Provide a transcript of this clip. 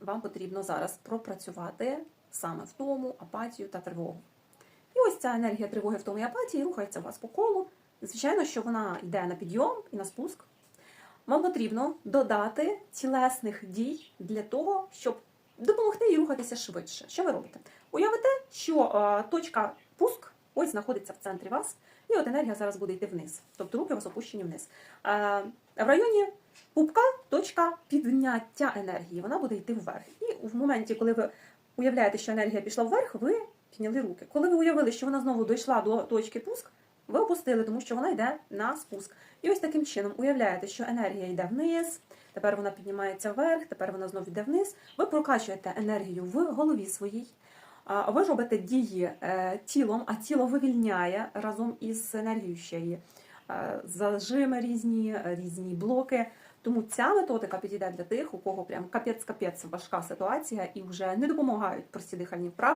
вам потрібно зараз пропрацювати саме втому, апатію та тривогу. І ось ця енергія тривоги, втоми і апатії рухається у вас по колу. Звичайно, що вона йде на підйом і на спуск. Вам потрібно додати тілесних дій для того, щоб допомогти їй рухатися швидше. Що ви робите? Уявите, що е, точка пуск ось знаходиться в центрі вас, і от енергія зараз буде йти вниз. Тобто руки у вас опущені вниз. Е, в районі пупка точка підняття енергії, вона буде йти вверх. І в моменті, коли ви уявляєте, що енергія пішла вверх, ви підняли руки. Коли ви уявили, що вона знову дійшла до точки пуск, ви опустили, тому що вона йде на спуск. І ось таким чином уявляєте, що енергія йде вниз, тепер вона піднімається вверх, тепер вона знову йде вниз. Ви прокачуєте енергію в голові своїй. Ви робите дії е, тілом, а тіло вивільняє разом із енергією ще е, зажими різні, е, різні блоки. Тому ця методика підійде для тих, у кого прям капець-капець важка ситуація і вже не допомагають прості дихальні вправи.